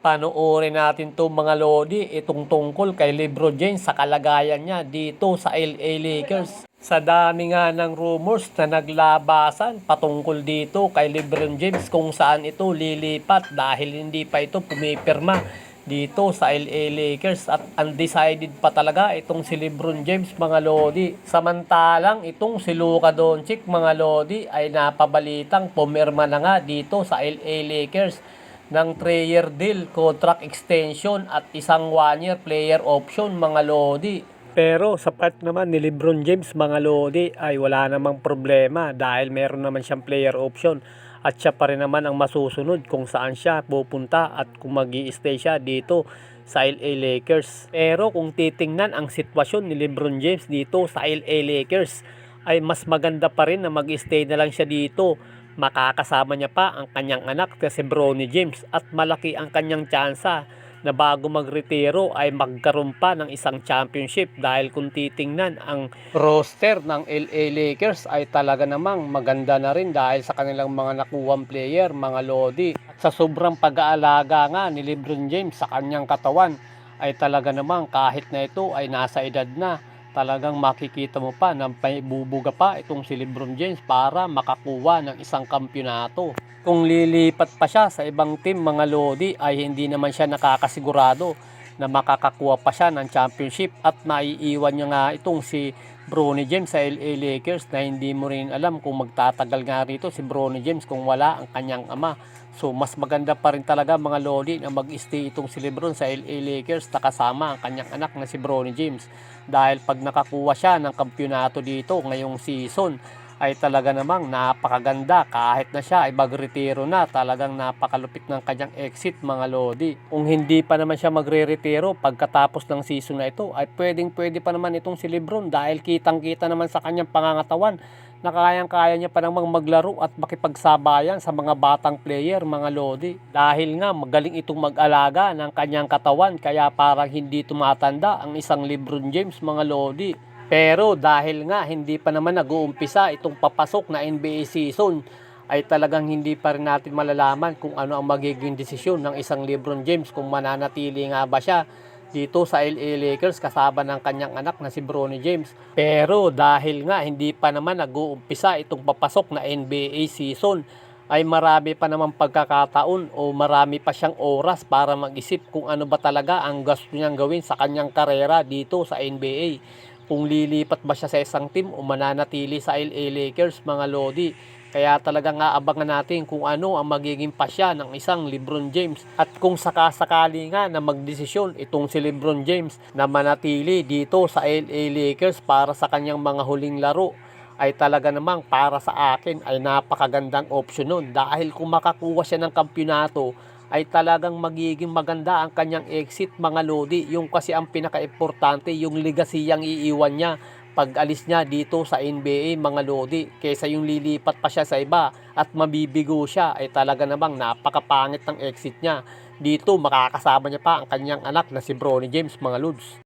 Panoorin natin to mga Lodi, itong tungkol kay Lebron James sa kalagayan niya dito sa LA Lakers. Sa dami nga ng rumors na naglabasan patungkol dito kay Lebron James kung saan ito lilipat dahil hindi pa ito pumipirma dito sa LA Lakers at undecided pa talaga itong si Lebron James mga Lodi. Samantalang itong si Luka Doncic mga Lodi ay napabalitang pumirma na nga dito sa LA Lakers ng 3-year deal, contract extension at isang 1-year player option mga Lodi. Pero sapat naman ni Lebron James mga Lodi ay wala namang problema dahil meron naman siyang player option at siya pa rin naman ang masusunod kung saan siya pupunta at kung mag stay siya dito sa LA Lakers. Pero kung titingnan ang sitwasyon ni Lebron James dito sa LA Lakers ay mas maganda pa rin na mag-stay na lang siya dito makakasama niya pa ang kanyang anak na si Bronny James at malaki ang kanyang tsansa na bago magretiro ay magkaroon pa ng isang championship dahil kung titingnan ang roster ng LA Lakers ay talaga namang maganda na rin dahil sa kanilang mga nakuwang player, mga Lodi. At sa sobrang pag-aalaga nga ni LeBron James sa kanyang katawan ay talaga namang kahit na ito ay nasa edad na talagang makikita mo pa na bubuga pa itong si Lebron James para makakuha ng isang kampyonato. Kung lilipat pa siya sa ibang team mga Lodi ay hindi naman siya nakakasigurado na makakakuha pa siya ng championship at maiiwan niya nga itong si Bronny James sa LA Lakers na hindi mo rin alam kung magtatagal nga rito si Bronny James kung wala ang kanyang ama. So mas maganda pa rin talaga mga Lodi na mag-stay itong si Lebron sa LA Lakers na kasama ang kanyang anak na si Bronny James. Dahil pag nakakuha siya ng kampyonato dito ngayong season ay talaga namang napakaganda kahit na siya ay magretiro na talagang napakalupit ng kanyang exit mga Lodi. Kung hindi pa naman siya magre-retiro pagkatapos ng season na ito ay pwedeng pwede pa naman itong si Lebron dahil kitang kita naman sa kanyang pangangatawan na kayang-kaya niya pa namang maglaro at makipagsabayan sa mga batang player, mga Lodi. Dahil nga magaling itong mag-alaga ng kanyang katawan kaya parang hindi tumatanda ang isang Lebron James, mga Lodi. Pero dahil nga hindi pa naman nag-uumpisa itong papasok na NBA season, ay talagang hindi pa rin natin malalaman kung ano ang magiging desisyon ng isang Lebron James kung mananatili nga ba siya dito sa LA Lakers kasama ng kanyang anak na si Bronny James. Pero dahil nga hindi pa naman nag-uumpisa itong papasok na NBA season, ay marami pa naman pagkakataon o marami pa siyang oras para mag-isip kung ano ba talaga ang gusto niyang gawin sa kanyang karera dito sa NBA. Kung lilipat ba siya sa isang team o mananatili sa LA Lakers mga Lodi. Kaya talaga nga abangan natin kung ano ang magiging pasya ng isang Lebron James. At kung sakasakali nga na magdesisyon itong si Lebron James na manatili dito sa LA Lakers para sa kanyang mga huling laro ay talaga namang para sa akin ay napakagandang option nun. Dahil kung makakuha siya ng kampyonato ay talagang magiging maganda ang kanyang exit mga Lodi. Yung kasi ang pinaka-importante, yung legacy ang iiwan niya pag alis niya dito sa NBA mga Lodi. Kaysa yung lilipat pa siya sa iba at mabibigo siya ay talaga namang napakapangit ng exit niya. Dito makakasama niya pa ang kanyang anak na si Bronny James mga Lods.